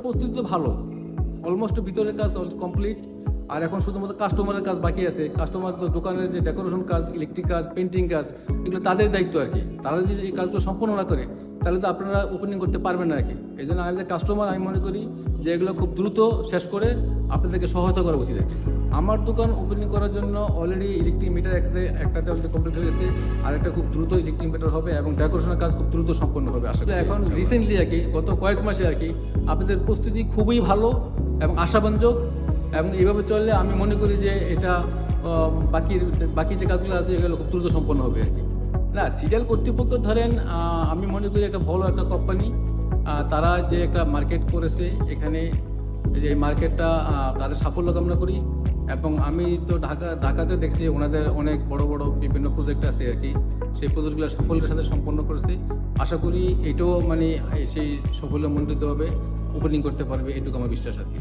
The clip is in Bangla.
প্রস্তুতি তো ভালো। অলমোস্ট ভিতরের কাজ কমপ্লিট আর এখন শুধুমাত্র কাস্টমারের কাজ বাকি আছে। কাস্টমার তো দোকানের যে ডেকোরেশন কাজ ইলেকট্রিক কাজ পেন্টিং কাজ এগুলো তাদের দায়িত্ব আর কি। তারা যদি এই কাজগুলো সম্পন্ন না করে তাহলে তো আপনারা ওপেনিং করতে পারবেন না আর কি। এই জন্য আমাদের কাস্টমার আমি মনে করি যে এগুলো খুব দ্রুত শেষ করে আপনাদেরকে সহায়তা করা উচিত আমার দোকান ওপেনিং করার জন্য অলরেডি ইলেকট্রিক মিটার একটাতে একটাতে অলরেডি কমপ্লিট হয়ে গেছে। আর একটা খুব দ্রুত ইলেকট্রিক মিটার হবে এবং ডেকোরেশনের কাজ খুব দ্রুত সম্পন্ন হবে আসলে এখন রিসেন্টলি আর কি গত কয়েক মাসে আর কি আপনাদের প্রস্তুতি খুবই ভালো এবং আশাব্যঞ্জক এবং এইভাবে চললে আমি মনে করি যে এটা বাকি বাকি যে কাজগুলো আছে এগুলো খুব দ্রুত সম্পন্ন হবে আর কি। না, সিরিয়াল কর্তৃপক্ষ ধরেন আমি মনে করি একটা ভালো একটা কোম্পানি তারা যে একটা মার্কেট করেছে, এখানে এই মার্কেটটা তাদের সাফল্য কামনা করি। এবং আমি তো ঢাকা ঢাকাতে দেখছি ওনাদের অনেক বড় বড় বিভিন্ন প্রজেক্ট আছে আর কি। সেই প্রজেক্টগুলো সাফল্যের সাথে সম্পন্ন করেছি। আশা করি এটাও মানে সেই সাফল্য মণ্ডিতভাবে ওপেনিং করতে পারবে, এটুকু আমার বিশ্বাস আর কি।